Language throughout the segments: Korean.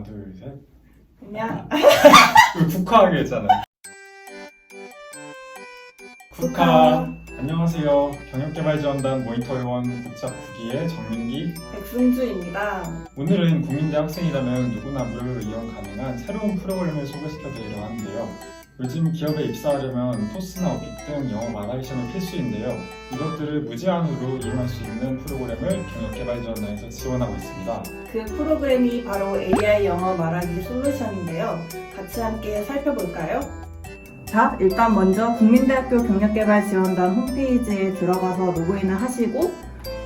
하나, 둘, 셋. 그냥 국화하게 했잖아요. 국화. 안녕하세요. 경영개발지원단 모니터요원 국작 9기의 정민기. 백승주입니다. 오늘은 국민대 학생이라면 누구나 무료로 이용 가능한 새로운 프로그램을 소개시켜 드리려고 하는데요. 요즘 기업에 입사하려면 토스나 오픽 등 영어 말하기 시험이 필수인데요. 이것들을 무제한으로 이용할 수 있는 프로그램을 경영개발지원단에서 지원하고 있습니다. 그 프로그램이 바로 AI 영어 말하기 솔루션인데요. 같이 함께 살펴볼까요? 자, 일단 먼저 국민대학교 경력개발지원단 홈페이지에 들어가서 로그인을 하시고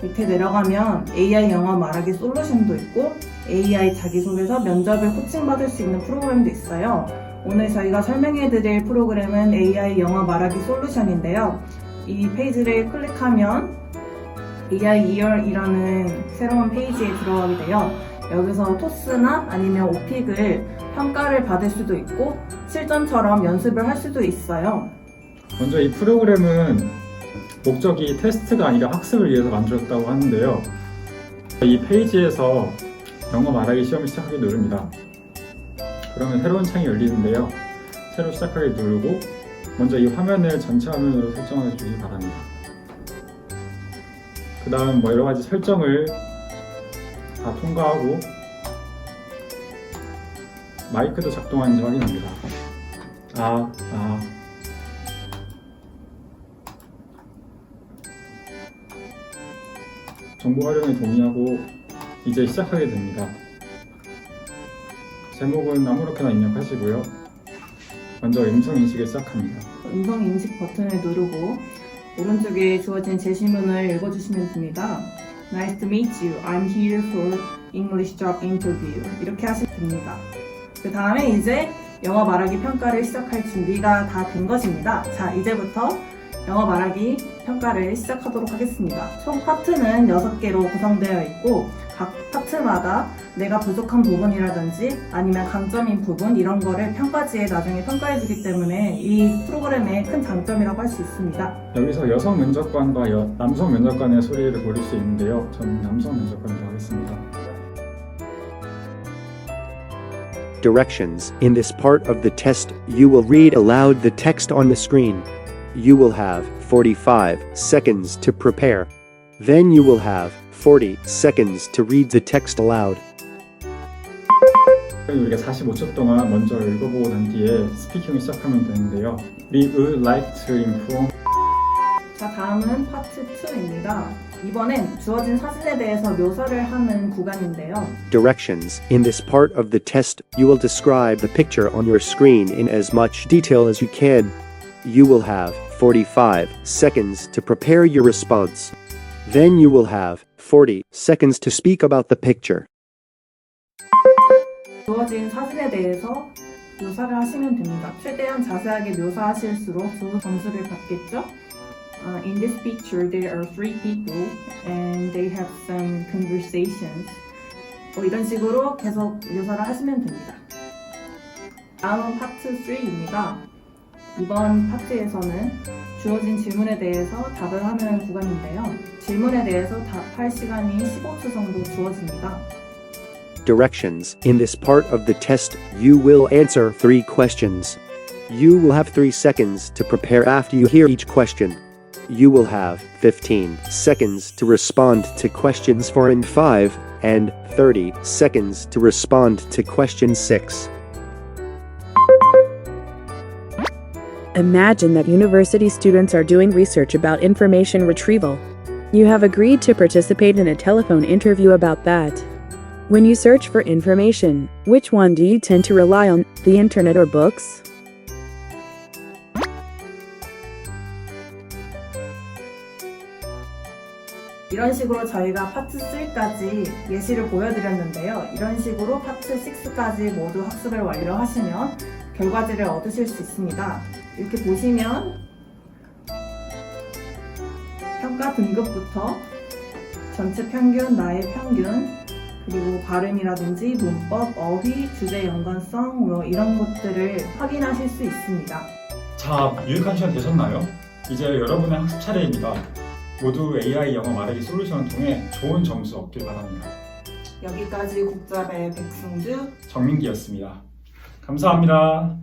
밑에 내려가면 AI 영어 말하기 솔루션도 있고 AI 자기소개서 면접을 코칭받을 수 있는 프로그램도 있어요. 오늘 저희가 설명해드릴 프로그램은 AI 영어 말하기 솔루션인데요. 이 페이지를 클릭하면 AI 2열이라는 새로운 페이지에 들어가게 돼요. 여기서 토스나 아니면 오픽을 평가를 받을 수도 있고 실전처럼 연습을 할 수도 있어요. 먼저 이 프로그램은 목적이 테스트가 아니라 학습을 위해서 만들었다고 하는데요. 이 페이지에서 영어 말하기 시험을 시작하기 누릅니다. 그러면 새로운 창이 열리는데요. 새로 시작하기 누르고 먼저 이 화면을 전체 화면으로 설정해 주시기 바랍니다. 그 다음 뭐 여러 가지 설정을 다 통과하고 마이크도 작동하는지 확인합니다. 아, 아. 정보 활용에 동의하고 이제 시작하게 됩니다. 제목은 아무렇게나 입력하시고요. 먼저 음성 인식을 시작합니다. 음성 인식 버튼을 누르고 오른쪽에 주어진 제시문을 읽어주시면 됩니다. Nice to meet you. I'm here for English job interview. 이렇게 하시면 됩니다. 그 다음에 이제 영어 말하기 평가를 시작할 준비가 다 된 것입니다. 자, 이제부터 영어 말하기 평가를 시작하도록 하겠습니다. 총 파트는 6개로 구성되어 있고 각 파트 마다 내가 부족한 부분이라든지 아니면 강점인 부분 이런 거를 평가지에 나중에 평가해주기 때문에 이 프로그램의 큰 장점이라고 할 수 있습니다. 여기서 여성 면접관과 여- 남성 면접관의 소리를 고를 수 있는데요. 저는 남성 면접관으로 하겠습니다. Directions In this part of the test, you will read aloud the text on the screen. You will have 45 seconds to prepare. Then you will have 40 seconds to read the text aloud. 우리가 45초 동안 먼저 읽어보고 난 뒤에 스피킹을 시작하면 되는데요. We would like to inform 자, 다음은 파트 2입니다. 이번엔 주어진 사진에 대해서 묘사를 하는 구간인데요. Directions In this part of the test, you will describe the picture on your screen in as much detail as you can. You will have 45 seconds to prepare your response. Then you will have 40 seconds to speak about the picture. 주어진 사진에 대해서 묘사를 하시면 됩니다. 최대한 자세하게 묘사하실수록 좋은 점수를 받겠죠? Uh, in this picture, there are three people and they have some conversations. 뭐 이런 식으로 계속 묘사를 하시면 됩니다. 다음은 파트 3입니다. 이번 파트에서는 주어진 질문에 대해서 답을 하는 구간인데요. 질문에 대해서 답할 시간이 15초 정도 주어집니다. Directions In this part of the test, you will answer three questions. You will have three seconds to prepare after you hear each question. You will have 15 seconds to respond to questions 4 and 5, and 30 seconds to respond to question 6. Imagine that university students are doing research about information retrieval. You have agreed to participate in a telephone interview about that. When you search for information, which one do you tend to rely on, the internet or books? 이런 식으로 저희가 파트 3까지 예시를 보여드렸는데요. 이런 식으로 파트 6까지 모두 학습을 완료하시면 결과지를 얻으실 수 있습니다. 이렇게 보시면 평가 등급부터 전체 평균, 나의 평균, 그리고 발음이라든지 문법, 어휘, 주제 연관성 뭐 이런 것들을 확인하실 수 있습니다. 자, 유익한 시간 되셨나요? 이제 여러분의 학습 차례입니다. 모두 AI 영어 말하기 솔루션을 통해 좋은 점수 얻길 바랍니다. 여기까지 국잡의 백승주, 정민기였습니다. 감사합니다.